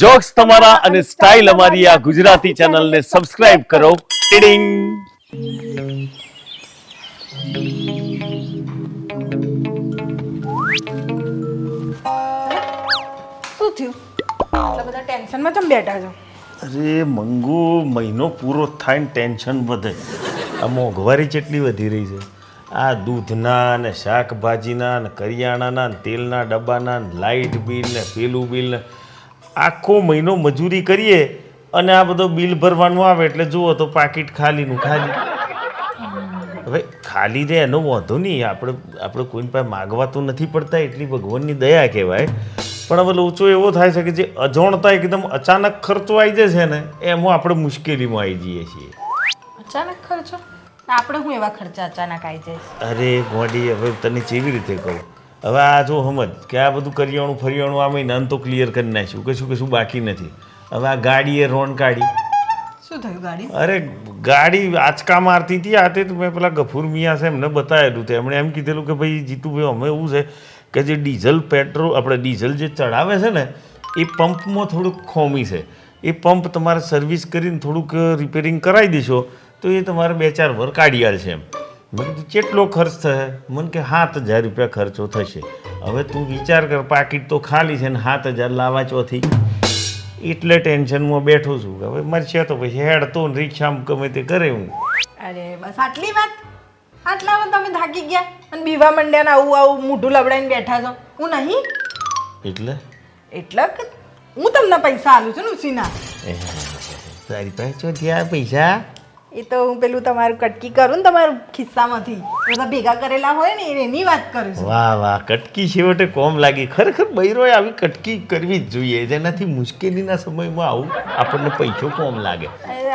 Jokes તમારા અને style અમારી આ ગુજરાતી ચેનલને સબસ્ક્રાઇબ કરો. ટીડિંગ. શું થયું? એટલા બધા ટેન્શનમાં ચમ બેઠા છો? અરે મંગુ મહિનો પૂરો થાય ને ટેન્શન વધે. આ મોંઘવારી કેટલી વધી રહી છે. આ દૂધના ને શાકભાજીના ને કરિયાણાના ને તેલના ડબ્બાના ને લાઇટ બિલ ને પેલું બિલ ને આખો મહિનો મજૂરી કરીએ અને આ બધો બિલ ભરવાનું આવે એટલે જુઓ તો પાકીટ ખાલીનું ખાલી. હવે ખાલી રે એનો વાંધો નહીં. આપણે આપણે કોઈની પાસે માગવા તો નથી પડતા એટલી ભગવાનની દયા કહેવાય. પણ હવે લોચો એવો થાય છે કે જે અજાણતા એકદમ અચાનક ખર્ચો આવી જાય છે ને એમાં આપણે મુશ્કેલીમાં આવી જઈએ છીએ. અચાનક ખર્ચો? આપણે હું એવા ખર્ચા અચાનક આવી જાય અરે ગોડી હવે તને કેવી રીતે કહું? હવે આ જો સમજ કે આ બધું કરિયાણું ફરિયાણું આ મહિનાનું તો ક્લિયર કરી નાખ્યું કશું કશું બાકી નથી. હવે આ ગાડીએ રોન કાઢી. શું થયું ગાડી? અરે ગાડી આંચકા મારતી હતી આ તે મેં પેલા ગફૂર મિયા છે એમને બતાવેલું તે. એમણે એમ કીધેલું કે ભાઈ જીતુભાઈ અમે એવું છે કે જે ડીઝલ પેટ્રોલ આપણે ડીઝલ જે ચડાવે છે ને એ પંપમાં થોડુંક ખોમી છે. એ પંપ તમારે સર્વિસ કરીને થોડુંક રિપેરિંગ કરાવી દેશો તો એ તમારે બે ચાર વર કાઢી આલશે એમ. મેં કીધું કેટલો ખર્ચ થશે? મને કે સાત હજાર રૂપિયા ખર્ચો થશે. હવે તું વિચાર કર પાકીટ તો ખાલી છે ને સાત હજાર લાવા ચોથી એટલે ટેન્શનમાં બેઠો છું કે હવે મરશે તો પછી હેડતો ને રિક્ષામાં ગમે તે કરે હું. અરે બસ આટલી વાત? આટલામાં તમે થાકી ગયા અને બીવા મંડ્યા આવું આવું મોઢું લબડાઈને બેઠા છો. હું નહીં? એટલે? એટલે હું તમને પૈસા આલું છું ને ઉસીના. તારી પાસે ચોથી આ પૈસા? એ તો હું પેલું તમારું કટકી કરું ને તમારું ખિસ્સામાંથી. બધા ભેગા કરેલા હોય ને એની વાત કરું છું. વાહ વાહ કટકી છેવટે કોમ લાગી. ખરેખર બૈરોએ આવી કટકી કરવી જ જોઈએ. જેનાથી મુશ્કેલીના સમયમાં આવું આપણને પૈસો કોમ લાગે.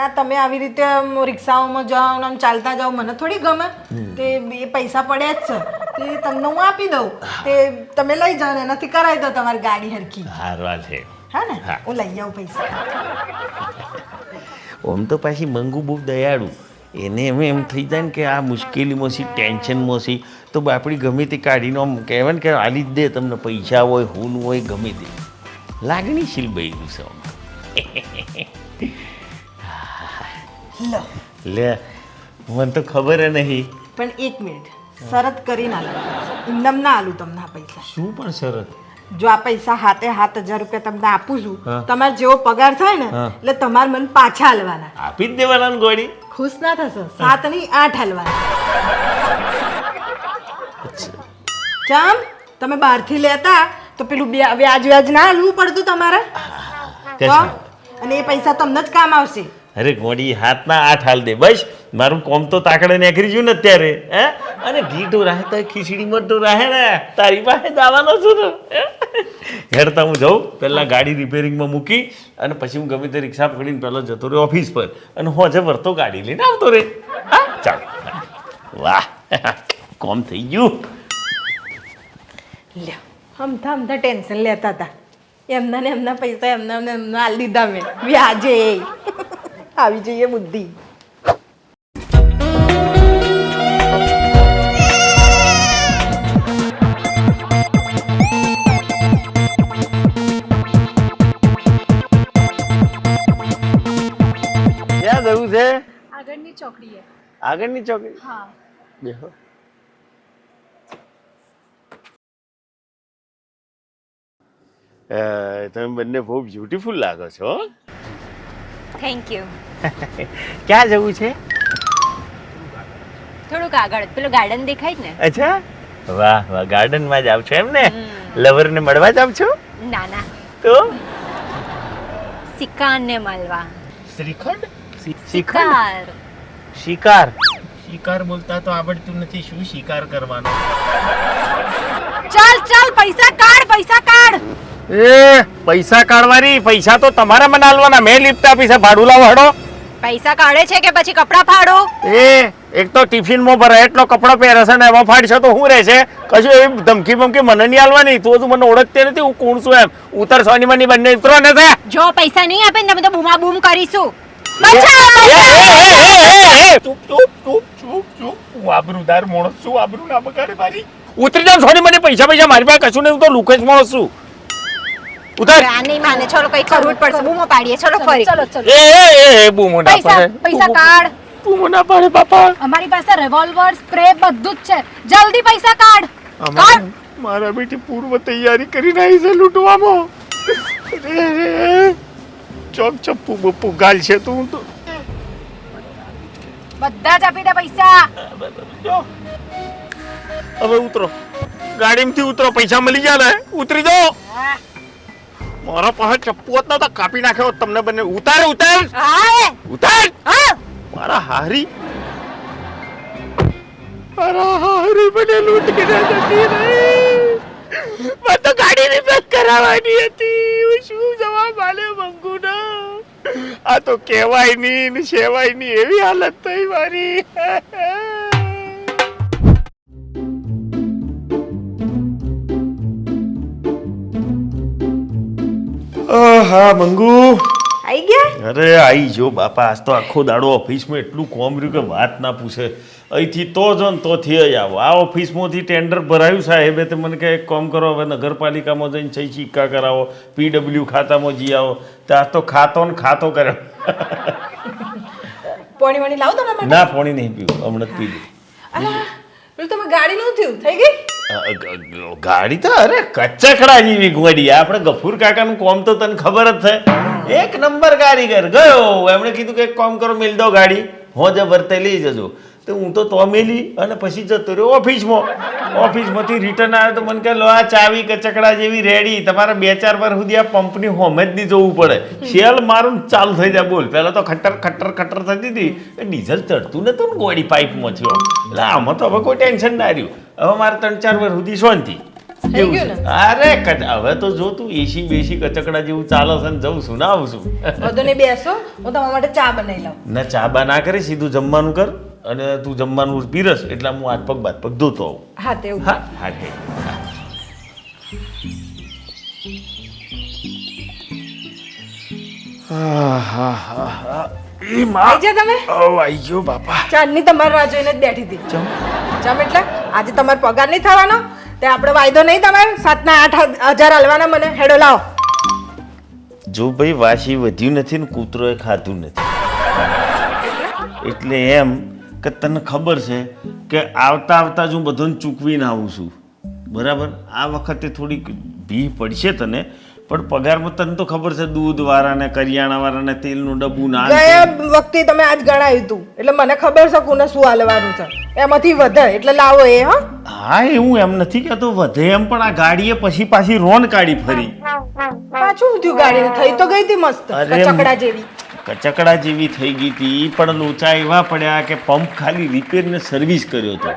આ તમે આવી રીતે રિક્ષાઓમાં જાઓ ને આમ ચાલતા જાઓ મને થોડી ગમે. તે એ પૈસા પડ્યા જ છે. તે તમને હું આપી દઉં. તે તમે લઈ જાઓ ને એનાથી કરાવી દો તમારી ગાડી હરખી. હારવા છે. હા ને? હા. હું લઈ આવું પૈસા. આમ તો પાછી મંગુ બહુ દયાળું. એને એમ એમ થઈ જાય ને કે આ મુશ્કેલીમાં છે ટેન્શનમાં છે. તો બાપડી ગમે તે કાઢીને આમ કહેવાય ને કે આલી જ દે તમને પૈસા હોય હું હોય ગમે તે. લાગણીશીલ બૈરું છે આમ. લો. લે મને તો ખબર નહીં. પણ એક મિનિટ. શરત કરીને આલું એમનેમ ના આલું તમને પૈસા. શું પણ શરત? જો આ પૈસા હાથે હાથ હજાર રૂપિયા તમને આપું છું. તમારે જેવો પગાર થાય ને એટલે તમારે મને પાછા હાલવાના. આપી જ દેવાના ને ગોળી? ખુશ ના થશો સાતની આઠ હાલવાના. ચામ તમે બહારથી લેતા તો પેલું વ્યાજ વ્યાજ ના હાલવું પડતું તમારે. અને એ પૈસા તમને જ કામ આવશે. અરે ગોડી, હાથના આઠ હાલ દે, બસ. મારું કોમ તો તાકડે નેકરી ગયું ને અત્યારે, હે? અને ઘી તો રાહે તો ખીચડીમાં તો રાહે ને. તારી પાસે જવાનો છું ને હેડતા હું જાઉં, પહેલાં ગાડી રિપેરિંગમાં મૂકી અને પછી હું ગમે તે રિક્ષા પકડીને પહેલાં જતો રહ્યો ઓફિસ પર. અને હોજે વરતો ગાડી લઈને આવતો રે હા, ચાલ. વાહ, કોમ થઈ ગયું. લ્યો અમથા અમથા ટેન્શન લેતા હતા. એમના ને એમના પૈસા, એમને એમના હાલ દીધા મેં. વ્યાજે. આવી જઈએ બુદ્ધિ. ક્યાં જવું છે? આગળની ચોકડીએ આગળની ચોકડી? હા. બેહો. તમે બંને બહુ બ્યુટીફુલ લાગો છો હો. થેન્ક યુ ક્યાં જવું છે? થોડુંક આગળ. પેલું ગાર્ડન દેખાય ને? અચ્છા. વાહ વાહ. ગાર્ડનમાં જાવ છો એમ ને લવરને મળવા જાવ છો? ના ના. તો? સિક્કાને મળવા. શ્રીખંડ? શિકાર. શિકાર. શિકાર બોલતા તો આવડતું નથી. શું શિકાર કરવાનો? ચાલ ચાલ પૈસા કાઢ પૈસા કાઢ. એ પૈસા કાઢવાની પૈસા તો તમારા મને આલવાના મેં લિફ્ટ આપી છે ભાડું લાવો હડો. પૈસા કાઢે છે કે પછી કપડાં ફાડો? એ એક તો ટિફિનમાં ભરાય એટલો કપડો પહેરે છે ને એમાં ફાડશે તો શું રહેશે? કશું એવી ધમકી બમકી મને નહીં આલવાની? તું તું મને ઓળખતી નથી હું કોણ છું એમ? ઉતર સોની મની બંને ઉતરો ને જો. પૈસા નહીં આપે ને તમે તો બૂમા બૂમ કરીશું. ચૂપ ચૂપ ચૂપ ચૂપ ચૂપ. હું આબરૂદાર માણસ છું આબરૂ ના બગાડે મારી. ઉતરી જાવ સોની મને પૈસા પૈસા મારી પાસે કશું નહીં હું તો લુકેશ માણસ છું. ઉતાર આને નહીં માને ચલો કઈ કરવું પડશે. બૂમો પાડીએ. ચલો ફરી. ચલો ચલો. એ એ એ બૂમો ના પાડે. પૈસા કાઢ. બૂમો ના પાડે બાપા. અમારી પાસે રિવોલ્વર સ્પ્રે બધું જ છે. જલ્દી પૈસા કાઢ. કાઢ. મારા બેટી પૂર્વ તૈયારી કરીને આવી છે લૂંટવામાં. રે રે ચોક ચપ્પુ બપ્પુ ગાલ છે તું તો. બધા જ આપી દે પૈસા. હવે ઉતરો. ગાડીમાંથી ઉતરો. પૈસા મળી જાય ને. ઉતરી જાઓ. મારા પાસે ચપ્પુ હોત ને તો કાપી નાખ્યો તમને બંને. ઉતાર ઉતાર! હા ઉતાર! હા. મારા હારી મારા હારી મને લૂંટીને જતી રહી. મેં તો ગાડી રિપેર કરાવવાની હતી. હું શું જવાબ આલે મંગુ આ તો કહેવાય નહીં ને સેવાય નહીં એવી હાલત થઈ મારી. હા મંગુ. આવી ગયા? અરે આઈ જો બાપા આજ તો આખો દાડો ઓફિસમાં એટલું કોમ રહ્યું કે વાત ના પૂછે. અહીંથી તો જો ને તો થી જ આવો. આ ઓફિસમાંથી ટેન્ડર ભરાયું સાહેબે તે મને કે કોમ કરો હવે નગરપાલિકામાં જઈને છઈ ચિક્કા કરાવો પીડબ્લ્યુ ખાતામાં જી આવો. તો આજ તો ખાતો ને ખાતો કર્યો. પોણી વણી લાવો તમારા માટે? ના પાણી નહીં પીવું હમણાં જ પી લે અલા પેલું તમે ગાડી નું થયું. થઈ ગઈ? ગાડી તો અરે કચકડા જેવી ગોડી આપણે ગફુર કાકાનું કોમ તો તને ખબર જ છે. એક નંબર કારીગર ગયો. એમણે કીધું કે એક કામ કરો મેલ દો ગાડી. હો જ વર્તે લઈ જજો. તો હું તો તોમેલી અને પછી જતો રહ્યો ઓફિસમાં. ઓફિસમાંથી રિટર્ન આવ્યો તો મને કહે લો આ ચાવી કચકડા જેવી રેડી તમારે બે ચાર વાર સુધી આ પંપની હોમે જ નહીં જવું પડે. શેલ મારું ચાલુ થઈ જાય બોલ. પહેલાં તો ખટ્ટર ખટ્ટર ખટ્ટર થતી હતી. એ ડીઝલ ચડતું નતું ને ગોળી પાઇપમાં થયો. એટલે આમાં તો હવે કોઈ ટેન્શન ના રહ્યું. હવે મારે ત્રણ ચાર વાર સુધી શાંતિ અરે હવે તો જો તું એસી બેસી કચકડા જેવું ચાલે છે ને જઉં છું ના આવું છું બેસો હું તમારા માટે ચા બનાવી લઉં. ના ચા બા ના કરે સીધું જમવાનું કર. અને તું જમવાનું પીરસ એટલે હું હાથ પગ બાદ પગ ધોતો આવું. હા તેવું હા હા ઠીક. હા. હા હા હા. એ માં આવી તમે? ઓ આઈ ગયો બાપા ચાંદની તમારી રાહ જોઈને જ બેઠી હતી. ચમ. એટલે? આજે તમારો પગાર નહીં થવાનો? તે આપણે વાયદો નહીં તમારે? સાતના આઠ હજાર હાલવાના મને. હેડો લાવો. જો ભાઈ વાસી વધ્યું નથી ને કૂતરોએ ખાધું નથી. એટલે એમ કે તને ખબર છે કે આવતા આવતા જ હું બધાને ચૂકવીને આવું છું. બરાબર? આ વખતે થોડીક ભી પડશે તને પણ પગારમાં તને તો ખબર છે દૂધ વાળાને કરિયાણા વાળાને તેલનું ડબ્બું ના ગયા વખતે તમે આજ ગણાયું હતું એટલે મને ખબર છે કોને શું હાલવાનું છે. એમાંથી વધે એટલે લાવો એ હા. હા એવું એમ નથી કહેતો વધે એમ પણ આ ગાડીએ પછી પાછી રોન કાઢી ફરી. પાછું થયું ગાડીને? થઈ તો ગઈ હતી મસ્ત ચકડા જેવી. કચકડા જેવી થઈ ગઈ હતી. એ પણ લોચા એવા પડ્યા કે પંપ ખાલી રિપેર ને સર્વિસ કર્યો હતો.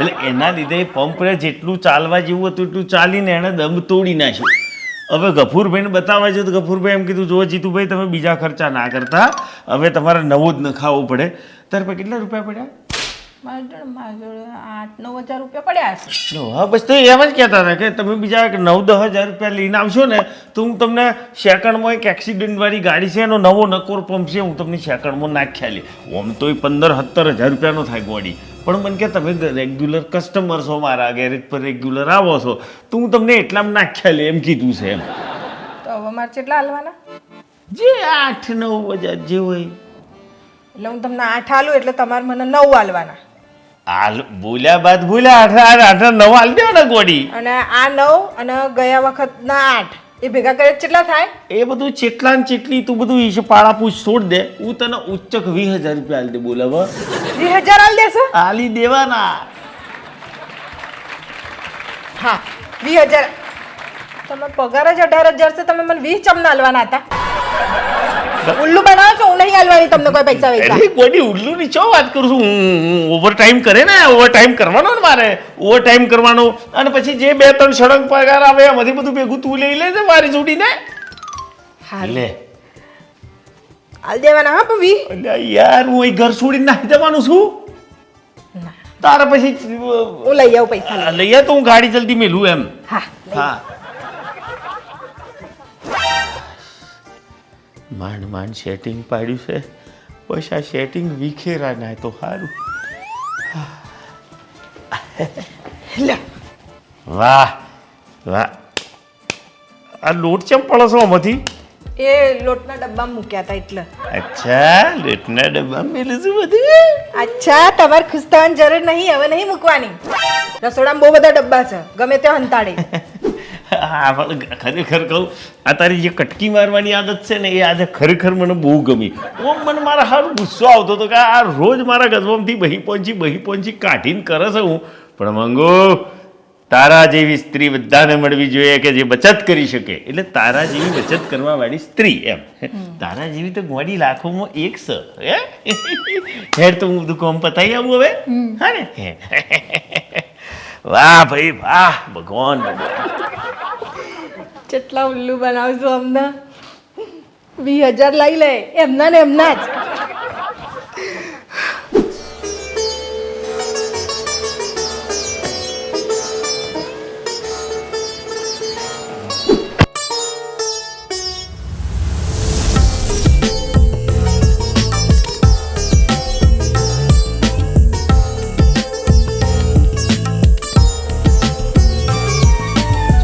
એટલે એના લીધે પંપને જેટલું ચાલવા જેવું હતું એટલું ચાલીને એણે દમ તોડી નાખ્યો. હવે ગફુરભાઈને બતાવવા જો તો ગફુરભાઈ એમ કીધું જો જીતુભાઈ, તમે બીજા ખર્ચા ના કરતા. હવે તમારે નવો જ નખાવવો પડે. તાર પર કેટલા રૂપિયા પડ્યા? મારા જોડે- મારા જોડે આઠ નવ હજાર રૂપિયા પડ્યા હશે હા બસ તો એમ જ કહેતા હતા કે તમે બીજા એક નવ દસ હજાર રૂપિયા લઈને આવશો ને તો હું તમને સેકન્ડમાં એક એક્સિડન્ટવાળી ગાડી છે એનો નવો નકોર પંપ છે હું તમને સેકન્ડમાં નાખ્યા લે. આમ તો એ પંદર સત્તર હજાર રૂપિયાનો થાય ગોડી. પણ મને કે તમે રેગ્યુલર કસ્ટમર છો મારા ગેરેજ પર રેગ્યુલર આવો છો તો હું તમને એટલામાં નાખ્યા લે એમ કીધું છે એમ. તો હવે મારે કેટલા હાલવાના? જે આઠ નવ હજાર જે હોય. એટલે હું તમને આઠ હાલું એટલે તમારે મને નવ હાલવાના. હાલ બોલ્યા બાદ ભૂલ્યા આઠ આઠ આઠ નવ હાલ દેવો ને ગોડી અને આ નવ અને ગયા વખતના આઠ એ ભેગા કરે કેટલા થાય? એ બધું ચેટલા ને ચેટલી તું બધું ઈશ પાડા પૂછ છોડ દે. હું તને ઉચ્ચક વીસ હજાર રૂપિયા આલી દે બોલાવ વીસ હજાર હાલ દેશે? હાલી દેવાના. હા વીસ હજાર. તમે પગાર જ અઢાર હજાર છે તમે મને વીસ ચમના હાલવાના હતા. ઉલ્લુ બનાવો છો હું નહીં હાલવાની તમને કોઈ પૈસા વૈસા અરે ગોડી ઉલ્લુ ની ચો વાત કરું છું? ઓવર ટાઈમ કરે ને ઓવર ટાઈમ કરવાનો ને મારે. ઓવર ટાઈમ કરવાનો. અને પછી જે બે ત્રણ સળંગ પગાર આવે એમાંથી બધું ભેગું તું લઈ લેજે મારી જોડીને. હાલ લે. હાલ દેવાના હા પવી અલ્યા યાર હું અહીં ઘર છોડીને નાખી જવાનું છું. તારે પછી હું લઈ આવું પૈસા લઈ આવ તો હું ગાડી જલ્દી મેલું એમ. હા હા. માંડ માંડ શેટિંગ પાડ્યું છે. બસ આ શેટિંગ વિખેરા નાય તો સારું વાહ વાહ. આ લોટ ચેમ પડે છે આમાંથી? એ લોટના ડબ્બામાં મૂક્યા હતા એટલે. અચ્છા લોટના ડબ્બા મેલું છું બધું? અચ્છા તમારે ખુશ થવાની જરૂર નહીં હવે નહીં મૂકવાની. રસોડામાં બહુ બધા ડબ્બા છે ગમે ત્યાં હંતાડે. હા પણ ખરેખર કહું આ તારી જે કટકી મારવાની આદત છે ને એ આજે ખરેખર મને બહુ ગમી. ઓમ મને મારા હારું ગુસ્સો આવતો હતો કે આ રોજ મારા ગજવામથી બહી પહોંચી બહી પહોંચી કાઢીને કરે છે હું. પણ મંગો તારા જેવી સ્ત્રી બધાને મળવી જોઈએ કે જે બચત કરી શકે. એટલે તારા જેવી બચત કરવા વાળી સ્ત્રી એમ. તારા જેવી તો ગોડી લાખોમાં એક સ હે? હેડ તો હું બધું કોમ પતાવી આવું હવે. હા ને? વાહ ભાઈ વાહ ભગવાન ભગવાન. કેટલા ઉલ્લુ બનાવશું અમને. વીસ હજાર લઈ લે, એમના ને એમના જ.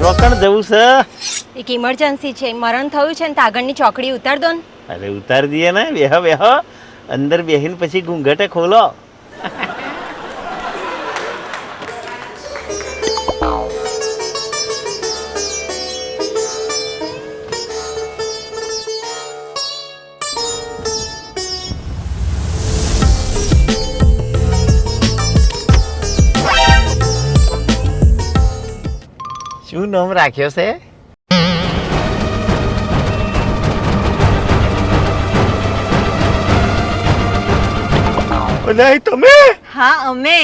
ચોકણ જવું છે? એક ઇમરજન્સી છે મરણ થયું છે ને તો આગળની ચોકડી ઉતાર દો ને. અરે ઉતાર દઈએ ને બેહ બેહ. અંદર બેહીને પછી ઘૂંઘટે ખોલો. શું નામ રાખ્યો છે? અલે તમે? હા અમે.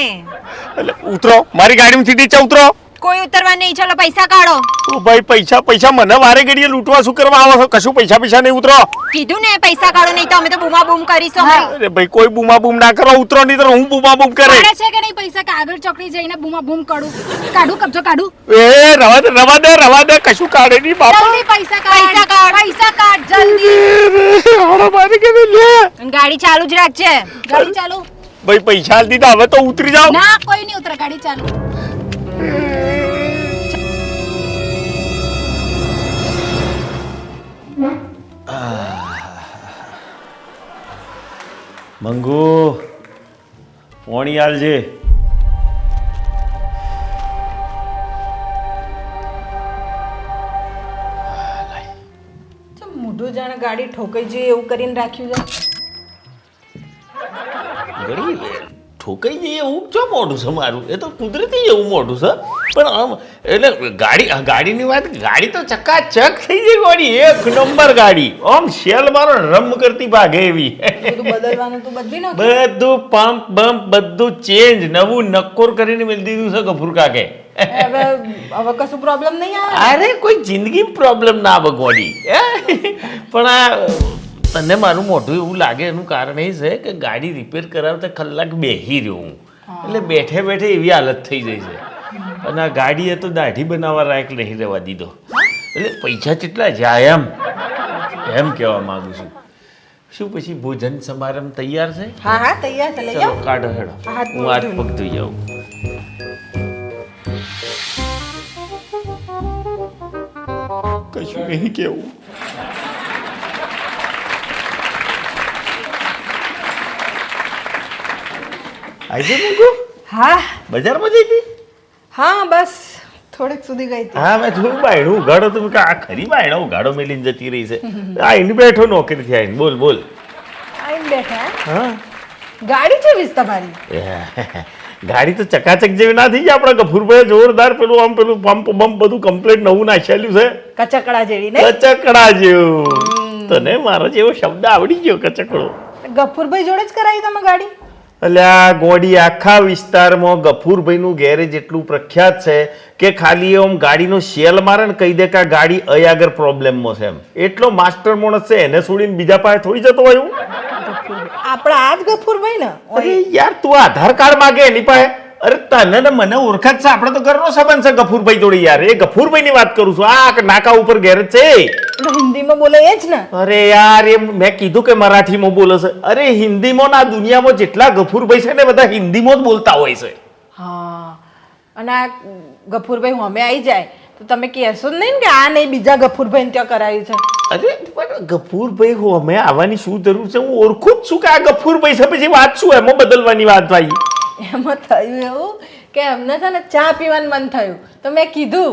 એટલે ઉતરો મારી ગાડીમાંથી નીચે ઉતરો. કોઈ ઉતરવા નહીં ચલો પૈસા કાઢો. ઓ ભાઈ પૈસા પૈસા મને વારે ઘડીએ લૂંટવા શું કરવા આવો છો? કશું પૈસા પૈસા નહીં ઉતરો. કીધું ને પૈસા કાઢો નહીં તો અમે તો બૂમા બૂમ કરીશું. અરે ભાઈ કોઈ બૂમા બૂમ ના કરો ઉતરો નહીં તો હું બૂમા બૂમ કરે છે કે નહીં પૈસા? કાગળ આગળ ચોકડી જઈને બૂમા બૂમ કાઢું કાઢું કબજો કાઢું. એ રવા દે રવા દે રવા દે કશું કાઢે નહીં બાપા. જલ્દી પૈસા કાઢ પૈસા કાઢ. પૈસા કાઢ જલ્દી. હાડા મારી કે લે. ગાડી ચાલુ જ રાખજે. ગાડી ચાલુ. ભાઈ પૈસા દીધા હવે તો ઉતરી જાઓ. ના કોઈ નહીં ઉતરે ગાડી ચાલુ. મંગુ પોણી આલજે. મોઢું જાણે ગાડી ઠોકાઈ જઈએ એવું કરીને રાખ્યું છે? ઘડી ઠોકાઈ જઈએ એવું ચો મોઢું છે મારું? એ તો કુદરતી એવું મોઢું છે. પણ આમ એટલે ગાડી ગાડીની વાત ગાડી તો ચકાચક થઈ ગઈ ગાડી. એક નંબર ગાડી. આમ શેલ મારો રમ કરતી ભાગે એવી. બધું પંપ બમ્પ બધું ચેન્જ નવું નક્કોર કરીને મેળ દીધું છે ગફુર કાકે. હવે કશું પ્રોબ્લેમ નહીં આવે અરે કોઈ જિંદગી પ્રોબ્લેમ ના બગવાડી પણ આ તને મારું મોઢું એવું લાગે એનું કારણ એ છે કે ગાડી રિપેર કરાવતા કલાક બેહી રહ્યો હું. એટલે બેઠે બેઠે એવી હાલત થઈ જાય છે. અને આ ગાડીએ તો દાઢી બનાવવા લાયક નહીં રહેવા દીધો. એટલે પૈસા કેટલા જાય એમ? એમ કહેવા માંગુ છું. શું પછી ભોજન સમારંભ તૈયાર છે? હા હા તૈયાર છે. લઈ આવો. કાઢો હેડો. હું હાથ પગ ધોઈ જાઉં કશું નહીં કેવું. આજે મૂકુ હા. બજારમાં જઈ હતી હા બસ. થોડેક સુધી ગઈ હતી. હા મેં થોડું બાયણું તો મેં કહ્યું, આ ખરી બાયણો ગાડો મેલીને જતી રહી છે. આ એની બેઠો નોકરીથી આવીને બોલ બોલ. આવીને બેઠા હા. ગાડી છે વીસ તમારી ગાડી તો ચકાચક જેવી ના થઈ જાય આપણા ગફુરભાઈ જોરદાર પેલું આમ પેલું પંપ બમ્પ બધું કમ્પ્લીટ નવું નાખેલું છે. કચકડા જેવી ને કચકડા જેવું. તને મારો જેવો શબ્દ આવડી ગયો કચકડો. ગફુરભાઈ જોડે જ કરાવી તમે ગાડી? એટલે આ ગોડી આખા વિસ્તારમાં ગફુરભાઈનું ગેરેજ એટલું પ્રખ્યાત છે કે ખાલી એમ ગાડીનો શેલ મારે ને કહી દે કે આ ગાડી અહીં આગળ પ્રોબ્લેમમાં છે એમ. એટલો માસ્ટર માણસ છે એને છોડીને બીજા પાસે થોડી જતો હોય હું? આપણા આ જ ગફુરભાઈ ને? અરે યાર તું આધાર કાર્ડ માગે એની પાસે? અરે તને ને મને ઓળખાત છે. આપણે તો ઘરનો સંબંધ છે ગફુરભાઈ જોડે યાર. એ ગફુરભાઈની વાત કરું છું. આ નાકા ઉપર ગેરેજ છે. હિન્દીમાં બોલે એ જ ને? અરે યાર એ મેં કીધું કે મરાઠીમાં બોલે છે. અરે હિન્દીમાં ના દુનિયામાં જેટલા ગફુરભાઈ છે ને બધા હિન્દીમાં જ બોલતા હોય છે. હા. અને આ ગફુરભાઈ અમે આવી જાય તો તમે કહેશો જ નહીં ને કે આ નહીં બીજા ગફુરભાઈ ત્યાં કરાયું છે. અરે પણ ગફૂરભાઈ હો અમે આવવાની શું જરૂર છે? હું ઓળખું જ છું કે આ ગફૂરભાઈ છે. પછી વાત શું? એમાં બદલવાની વાત ભાઈ. એમાં થયું એવું કે એમને છે ને ચા પીવાનું મન થયું. તો મેં કીધું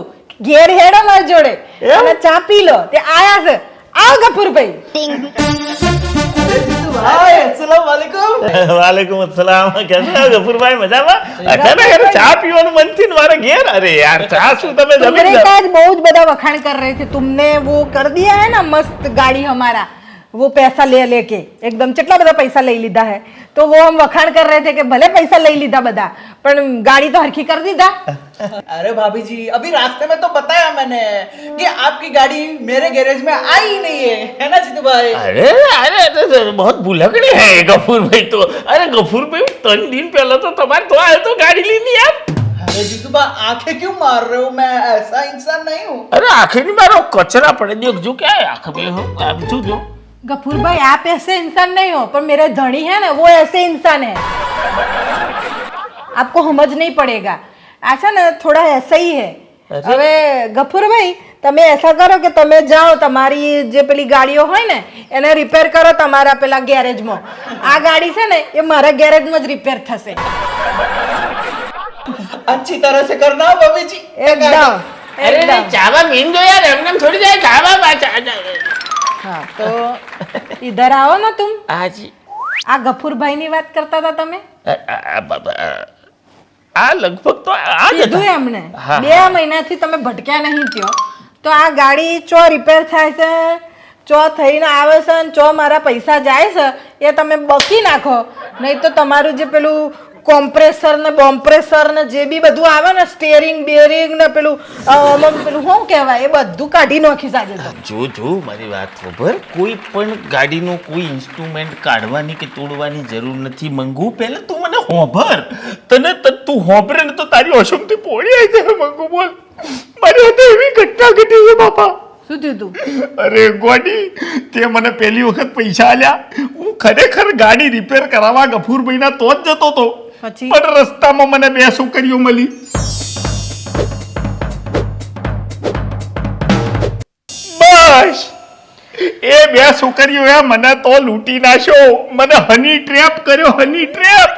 ઘેર હેડો મારી જોડે. અને ચા પી લો. તે આયા છે. આવ ગફુરભાઈ. વાલેકુમ. અરે યાર ચા તમે બહુ જ બધા વખાણ કર રહે છે. તમને વો કર દિયા હે ના મસ્ત ગાડી હમારા वो पैसा ले लेके एकदम चटला बड़ा पैसा ले लीधा है। तो वो हम वखाण कर रहे थे कि भले पैसा ले लीधा લીધા पर गाड़ी तो हरखी कर दी था अरे भाभी जी अभी रास्ते में तो बताया मैंने कि आपकी गाड़ी मेरे गैरेज में आई ही नहीं है है ना जीतू भाई? अरे अरे तो बहुत भुलकड़ी है गफूर भाई तो। अरे गफूर भाई तीन दिन पहले तो तुम्हारे तो आए तो गाड़ी ली नहीं आप। आँखें क्यों मार रहे हो? मैं ऐसा इंसान नहीं हूँ। अरे आँखें नहीं मारो कचरा पड़े देख जो क्या आँख में हो आप जो। गफूर भाई आप ऐसे इंसान नहीं हो पर मेरे धनी है ना वो ऐसे इंसान है आपको समझ नहीं पड़ेगा अच्छा ना थोड़ा ऐसा ही है હવે ગફુરભાઈ તમે એસા કરો કે તમે જાઓ તમારી જે પેલી ગાડીઓ હોય ને એને રિપેર કરો તમારા પેલા ગેરેજમાં આ ગાડી છે ને એ મારા ગેરેજમાં જ રિપેર થશે अच्छी तरह से करना भाभी जी એકદમ અરે એકદમ ચાવા મીન દો યાર એમને એમ થોડી જાય ચાવા પાછા હા તો ઇધર આવો ને તુમ આજી આ વાત કરતા હતા તમે? આ લગભગ તો આ જ કીધું હતા. બે મહિનાથી તમે ભટક્યા નહીં થયો. તો આ ગાડી ચો રિપેર થાય છે? ચો થઈને આવે છે અને ચો મારા પૈસા જાય છે? એ તમે બકી નાખો. નહીં તો તમારું જે પેલું કોમ્પ્રેસર ને બોમ્પ્રેસર ને જે બી બધું આવે ને સ્ટેરિંગ બેરિંગ ને પેલું અ, પેલું શું કહેવાય? એ બધું કાઢી નાખી સાજે જો જો મારી વાત ખબર? કોઈ પણ ગાડીનો કોઈ ઇન્સ્ટ્રુમેન્ટ કાઢવાની કે તોડવાની જરૂર નથી. મંગુ પહેલા તું મને હોભર. તને ત- તું હોભરે ને તો તારી અસમથી પોળી આવી જાય મંગુ બોલ. મારી હાથે એવી ઘટના ઘટી છે બાપા. શું થયું અરે ગોડી તે મને પહેલી વખત પૈસા આલ્યા. હું ખરેખર ગાડી રિપેર કરાવવા ગફૂરભાઈના તો જ જતો હતો પછી? પણ રસ્તામાં મને બે છોકરીઓ મળી. બસ. એ બે છોકરીઓએ મને તો લૂંટી નાખ્યો. મને હની ટ્રેપ કર્યો હની ટ્રેપ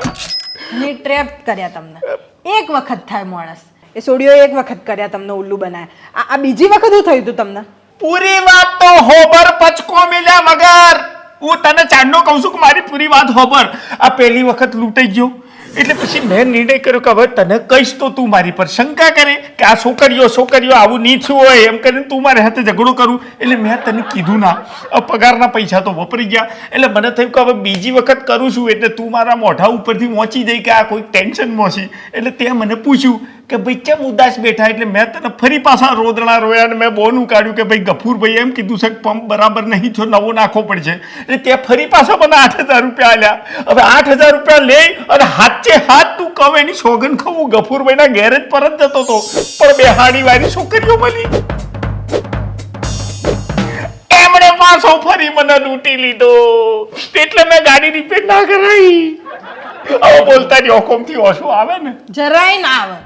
હની ટ્રેપ કર્યા તમને. એક વખત થાય માણસ. એ સોડિયો એક વખત કર્યા તમને ઉલ્લુ બનાયા. આ બીજી વખત શું થયું તું તમને? પૂરી વાત તો હોબર પચકો મિલ્યા મગર. હું તને ચાંદનો કહું છું કે મારી પૂરી વાત હોબર. આ પહેલી વખત લૂંટાઈ ગયો. એટલે પછી મેં નિર્ણય કર્યો કે હવે તને કહીશ તો તું મારી પર શંકા કરે. કે આ છોકરીઓ છોકરીઓ આવું નહીં થયું હોય, એમ કરીને તું મારે હાથે ઝઘડો કરું. એટલે મેં તને કીધું ના. પગારના પૈસા તો વપરી ગયા. એટલે મને થયું કે હવે બીજી વખત કરું છું, એટલે તું મારા મોઢા ઉપરથી પહોંચી જઈ કે આ કોઈ ટેન્શનમાં છે એટલે તે મને પૂછ્યું કે ભાઈ, કેમ ઉદાસ બેઠા? એટલે મેં તને ફરી પાછા રોદણા રોયા અને મેં બોનું કાઢ્યું કે ભાઈ, ગફૂરભાઈ એમ કીધું છે કે પંપ બરાબર નહીં છો નવો નાખવો પડશે. એટલે તે ફરી પાછા મને આઠ હજાર રૂપિયા આલ્યા. હવે આઠ હજાર રૂપિયા લઈ અને હાથે હાથ તું કહે, એની સોગન ખવું. ગફૂરભાઈના ગેરેજ પર જ જતો હતો. પણ બે હાડી વાળી છોકરીઓ મળી. એમણે પાછો ફરી મને લૂંટી લીધો. એટલે મેં ગાડી રિપેર ના કરાવી હવે બોલતાની ઓકોમથી ઓછો આવે ને. જરાય ના આવે.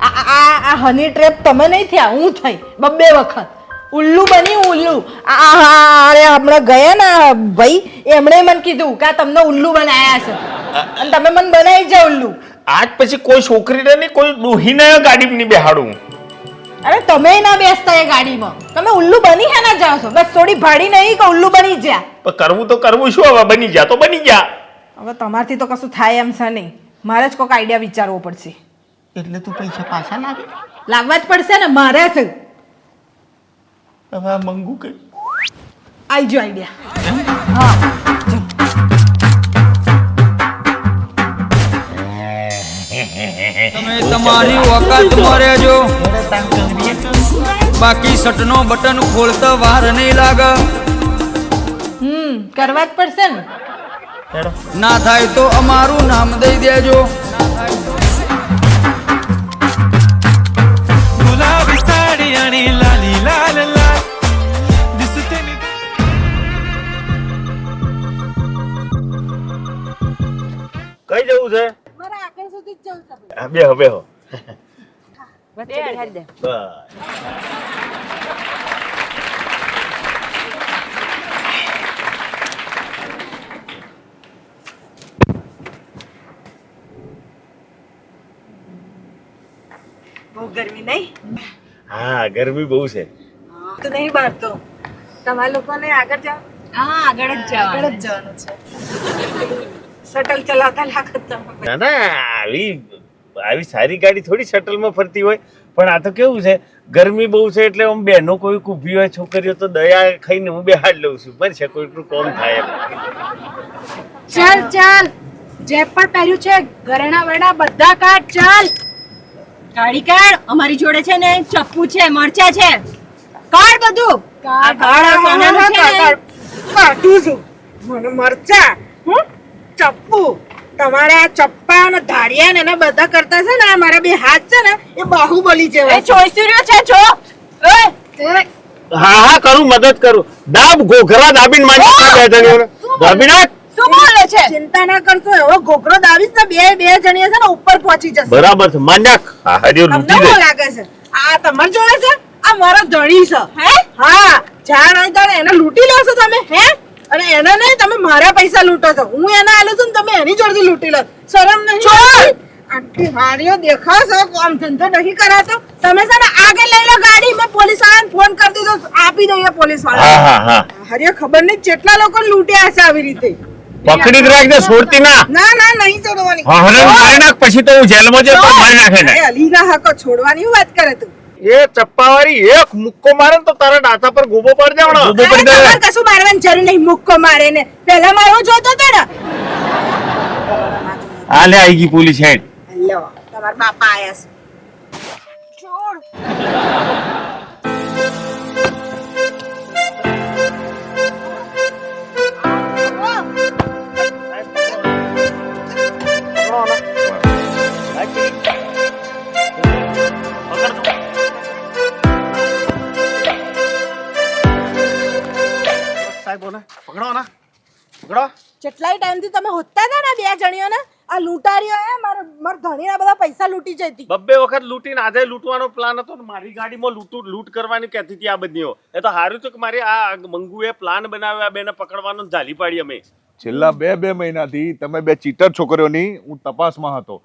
આ આ- આ હની ટ્રેપ તમે નહીં થયા હું થઈ. બબ્બે વખત. ઉલ્લુ બની ઉલ્લુ. આ અરે હમણાં ગયા ને ભાઈ એમણે મને કીધું કે આ તમને ઉલ્લુ બનાયા છે. અને તમે મને બનાવી જાઓ ઉલ્લુ. આજ પછી કોઈ છોકરીને નહીં કોઈ ડોહીને ગાડી નહીં બેહાડું. અરે તમે ના બેસતા એ ગાડીમાં. તમે ઉલ્લુ બની હે ના જાઓ છો? બસ થોડી ભાડી નહીં કે ઉલ્લુ બની જ્યા? પણ કરવું તો કરવું શું હવે બની જા તો બની જા હવે તમારથી તો કશું થાય એમ છે નહીં. મારે જ કોઈક આઈડિયા વિચારવો પડશે. એટલે તું પૈસા પાછા લાગે લાવવા જ પડશે ને મારે જ. હવે મંગુ કઈ? આઈ જો આઈડિયા તમે તમારી ઓકાત મરે જો બાકી સટનો બટન ખોલતા વાર નહીં લાગે. હમ કરવા જ પડશે ને. ના થાય તો અમારું નામ દઈ દેજો. કઈ જવું છે? સુધી જ જવું છે હા, બેહો બેહો. વચ્ચે બેહાડી દે બહુ ગરમી નહીં? હા ગરમી બહુ છે. તો નહીં બહાર તો તમારા લોકોને આગળ જાઓ. હા આગળ જ જવાનું જવાનું છે. શટલ ચલાવતા લાગત તમે ના ના. આવી આવી સારી ગાડી થોડી શટલમાં ફરતી હોય પણ આ તો કેવું છે ગરમી બહુ છે એટલે આમ બહેનો કોઈ ઊભી હોય છોકરીઓ તો દયા ખાઈને હું બેહાડ લઉં છું. પણ છે કોઈ કોમ થાય ચાલ ચાલ. જે પણ પહેર્યું છે ઘરેણા વેણા બધા કાઢ ચાલ. કાઢી કાઢ. અમારી જોડે છે ને ચપ્પુ છે મરચા છે. કાઢ બધું. કાઢ. આ સોનાનું છે કાઢું. છું. મને મરચા હું ચપ્પુ. તમારે ચપ્પા અને ધાડિયા ને એના બધા કરતા છે ને મારા બે હાથ છે ને એ બાહુબલી જેવા એ ચોઈસુર્યો છે જો. હા હા કરું મદદ કરું. દાબ ગોઘરા દાબીન માંડી બે જણીઓને દાબીના? શું બોલે છે? ચિંતા ના કરશો એવો ઘોઘરો દાબીસ ને બે બે જણીએ છે ને ઉપર પહોંચી જશે. બરાબર છે માંડ નાખ. હા હરિયો તમને દે. લાગે છે. આ તમાર જોડે છે? આ મારો ધણી છે. હે? હા જાણ હોય એને લૂંટી લો છો તમે હે? અને એના નહીં તમે મારા પૈસા લૂંટો છો. હું એને આલું છું ને તમે એની જોડથી લૂંટી લો. શરમ નહીં આટલી હારીઓ દેખાશો કામ ધંધો નહીં કરાતો? તમે છે ને આગળ લઈ લો ગાડી મેં પોલીસ વાળાને ફોન કરી દીધો આપી દઈએ પોલીસવાળા હારીઓ ખબર નહીં કેટલા લોકો લૂંટ્યા છે આવી રીતે. પકડી જ રાખજે છોડતી ના. ના ના નહીં છોડવાની હરણ મારી નાખ પછી તો હું જેલમાં જતો મારી નાખે ને અલીના હકો છોડવાની વાત કરે તું? એ ચપ્પાવાળી એક મુક્કો મારે ને તો તારા ડાચા પર ગોબો પડી જાવણો ગોબો કશું મારવાની જરૂર નહીં મુક્કો મારે ને. પહેલા મારો જોતો હતો ને? આ લે આઈ ગઈ પોલીસ હેડ. લો તમાર બાપા આયા છે. છોડ. જેટલાય ટાઈમથી તમે હોતા હતા ને બે જણીઓને આ લૂંટારીઓ એ મારા મારા ધણીના બધા પૈસા લૂંટી જતી બબ્બે વખત લૂંટીને આજે લૂંટવાનો પ્લાન હતો ને મારી ગાડીમાં લૂંટું લૂંટ કરવાની કહેતી હતી આ બધીઓ એ તો હારું તો કે મારી આ મંગુએ પ્લાન બનાવ્યો આ બેને પકડવાનો ને ઝાલી પાડી અમે. છેલ્લા બે બે મહિનાથી તમે બે ચીટર છોકરીઓની હું તપાસમાં હતો.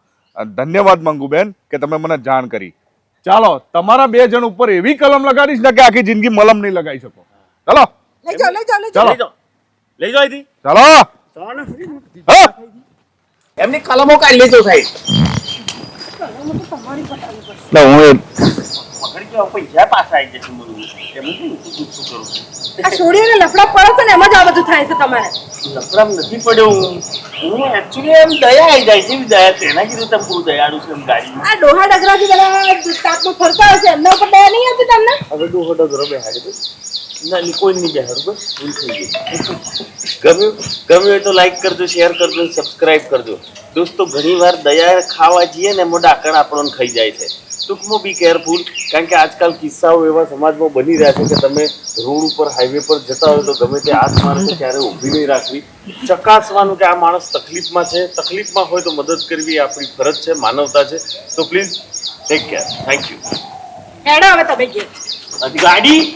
ધન્યવાદ માંગુ બેન કે તમે મને જાણ કરી. ચાલો તમારા બે જણ ઉપર એવી કલમ લગાડીશ ને કે આખી જિંદગી મલમ નહીં લગાવી શકો. ચાલો. લઈ જાઓ લઈ જાઓ લઈ જાઓ. લઈ જાઓ. લઈ જાઓ અહીંથી. ચાલો. એમની કલમો કાઢી લેજો સાહેબ. હું પૈસા પાછા આવી જશે બોલું. એમ શું શું કરું? આ છોડીઓને લફડા પડે છે ને એમાં જ આ બધું થાય છે તમારે. લફડામ નથી પડ્યો હું. હું એમ દયા આવી જાય છે દયા તેના કીધું તમે બહુ દયાળુ છે એમ ગાડીમાં આ ડોહા ડગરાથી બધા તાપમાં ફરતા હશે એમના ઉપર દયા નહીં હતી તમને? હવે બેહાડે ના, ની કોઈ નહીં બેહાડું બસ ભૂલ થઈ ગઈ. ગમ્યું? ગમ્યું તો લાઈક કરજો શેર કરજો સબસ્ક્રાઇબ કરજો. દોસ્તો, ઘણીવાર દયા ખાવા જઈએ ને, એમાં ડાકણ આપણને ખાઈ જાય છે. ટૂંકમાં બી કેરફુલ કારણ કે આજકાલ કિસ્સાઓ એવા સમાજમાં બની રહ્યા છે કે તમે રોડ ઉપર હાઈવે પર જતા હોય તો ગમે તે હાથ મારે ક્યારે ઊભી નહીં રાખવી. ચકાસવાનું કે આ માણસ તકલીફમાં છે, તકલીફમાં હોય તો મદદ કરવી આપણી ફરજ છે, માનવતા છે. તો please take care thank you હવે તમે ઘેર. ગાડી?